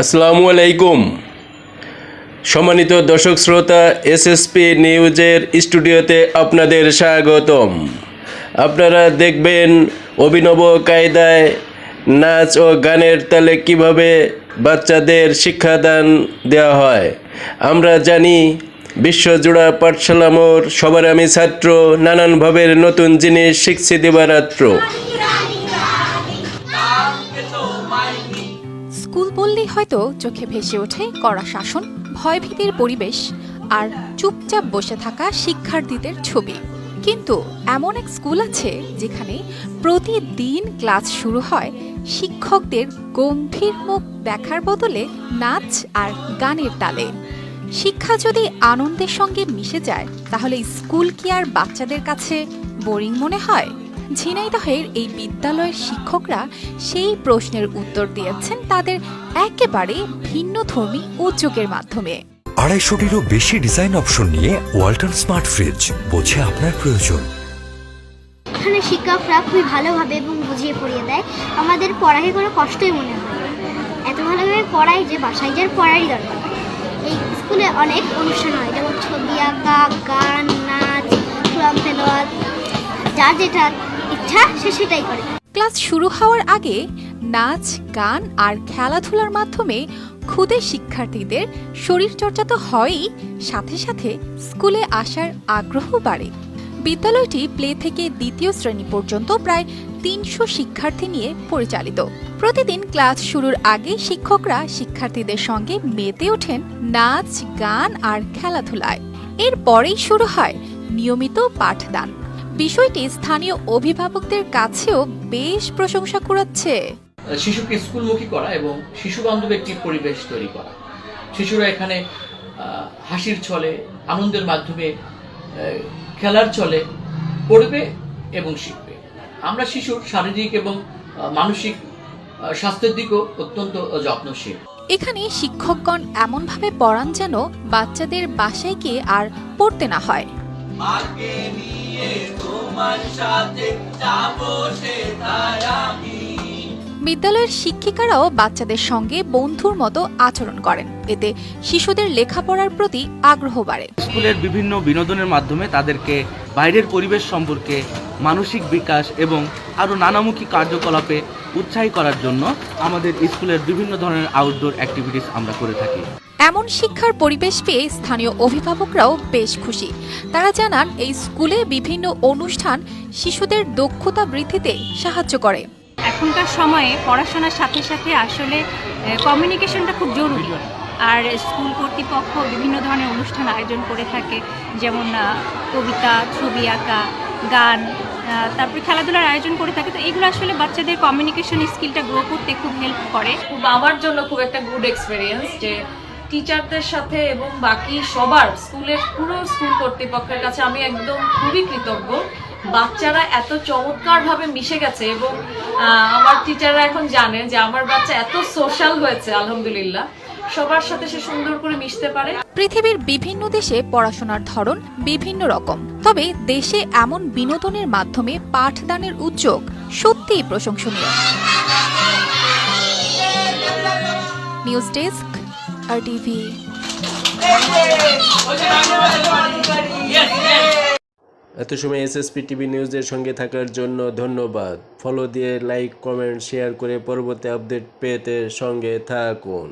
আসসালামু আলাইকুম। সম্মানিত দর্শক শ্রোতা এসএসপি নিউজের স্টুডিওতে আপনাদের স্বাগতম। আপনারা দেখবেন অভিনব কায়দায় নাচ ও গানের তালে কীভাবে বাচ্চাদের শিক্ষাদান দেওয়া হয়। আমরা জানি, বিশ্বজোড়া পাঠশালা মোর সবার আমি ছাত্র, নানানভাবে নতুন জিনিস শিখছি দিবারাত্র। স্কুল বললেই হয়তো চোখে ভেসে ওঠে কড়া শাসন, ভয়ভীতির পরিবেশ আর চুপচাপ বসে থাকা শিক্ষার্থীদের ছবি। কিন্তু এমন এক স্কুল আছে যেখানে প্রতিদিন ক্লাস শুরু হয় শিক্ষকদের গম্ভীর মুখ দেখার বদলে নাচ আর গানের তালে। শিক্ষা যদি আনন্দের সঙ্গে মিশে যায়, তাহলে স্কুল কি আর বাচ্চাদের কাছে বোরিং মনে হয়? ঝিনাইদহের এই বিদ্যালয়ের শিক্ষকরা সেই প্রশ্নের উত্তর দিয়েছেন তাদের একেবারে ভিন্ন ধর্মী উদ্যোগের মাধ্যমে। আড়াইশোটিরও বেশি ডিজাইন অপশন নিয়ে ওয়ালটন স্মার্ট ফ্রিজ বোঝে আপনার প্রয়োজন। এখানে শিক্ষকরা খুবই ভালোভাবে এবং বুঝিয়ে পড়িয়ে দেয়। আমাদের পড়াকে কোনো কষ্টই মনে হয়। এত ভালোভাবে পড়ায় যে বাসায় যার পড়ারই দরকার। এই স্কুলে অনেক অনুষ্ঠান হয় যেমন ছবি আঁকা গান নাচ কোরআন তেলাওয়াত যার যেটা ইচ্ছা, সে সেটাই করে। ক্লাস শুরু হওয়ার আগে নাচ, গান আর খেলাধুলার মাধ্যমে খুদে শিক্ষার্থীদের শরীরচর্চা তো হয়ই, সাথে সাথে স্কুলে আসার আগ্রহ বাড়ে। বিদ্যালয়টি প্লে থেকে দ্বিতীয় শ্রেণি পর্যন্ত প্রায় তিনশো শিক্ষার্থী নিয়ে পরিচালিত। প্রতিদিন ক্লাস শুরুর আগে শিক্ষকরা শিক্ষার্থীদের সঙ্গে মেতে ওঠেন নাচ, গান আর খেলাধুলায়। এরপরেই শুরু হয় নিয়মিত পাঠদান। বিষয়টি স্থানীয় অভিভাবকদের কাছেও বেশ প্রশংসা কুড়াচ্ছে। শিশুকে স্কুলমুখী করা এবং শিশু বান্ধব একটি পরিবেশ তৈরি করা। শিশুরা এখানে আহ, হাসির ছলে আনন্দের মাধ্যমে আহ, খেলার ছলে পড়বে এবং শিখবে। আমরা শিশুর শারীরিক এবং আহ, মানসিক আহ, স্বাস্থ্যের দিকও অত্যন্ত যত্নশীল। এখানে শিক্ষকগণ এমনভাবে পড়ান যেন বাচ্চাদের বাসায় গিয়ে আর পড়তে না হয়। বিদ্যালয়ের শিক্ষিকারাও বাচ্চাদের সঙ্গে বন্ধুর মতো আচরণ করেন। এতে শিশুদের লেখাপড়ার প্রতি আগ্রহ বাড়ে। স্কুলের বিভিন্ন বিনোদনের মাধ্যমে তাদেরকে বাইরের পরিবেশ সম্পর্কে মানসিক বিকাশ এবং আরও নানামুখী কার্যকলাপে উৎসাহী করার জন্য আমাদের স্কুলের বিভিন্ন ধরনের আউটডোর অ্যাক্টিভিটিস আমরা করে থাকি। এমন শিক্ষার পরিবেশ পেয়ে স্থানীয় অভিভাবকরাও বেশ খুশি। তারা জানান এই স্কুলে বিভিন্ন অনুষ্ঠান শিশুদের দক্ষতা বৃদ্ধিতে সাহায্য করে। এখনকার সময়ে পড়াশোনার সাথে সাথে আসলে কমিউনিকেশনটা খুব জরুরি। আর স্কুল কর্তৃপক্ষ বিভিন্ন ধরনের অনুষ্ঠান আয়োজন করে থাকে, যেমন কবিতা, ছবি আঁকা, গান তারপরে খেলাধুলার আয়োজন করে থাকে। তো এগুলো আসলে বাচ্চাদের কমিউনিকেশন স্কিলটা গ্রো করতে খুব হেল্প করে। খুব আমার জন্য খুব একটা গুড এক্সপিরিয়েন্স যে টিচারদের সাথে এবং বাকি সবার স্কুলের পুরো স্কুল কর্তৃপক্ষের কাছে আমি একদম খুবই কৃতজ্ঞ। বাচ্চারা এত চমৎকারভাবে মিশে গেছে এবং আমার টিচাররা এখন জানে যে আমার বাচ্চা এত সোশ্যাল হয়েছে, আলহামদুলিল্লাহ। সবার সাথে সে সুন্দর করে মিশতে পারে। পৃথিবীর বিভিন্ন দেশে পড়াশোনার ধরন বিভিন্ন রকম। তবে দেশে এমন বিনোদনের মাধ্যমে পাঠদানের উদ্যোগ সত্যিই প্রশংসনীয়। নিউজ ডেস্ক আর টিভি এত সময় এসএসপি টিভি নিউজের সঙ্গে থাকার জন্য ধন্যবাদ। ফলো দিয়ে লাইক কমেন্ট শেয়ার করে পরবর্তী আপডেট পেতে সঙ্গে থাকুন।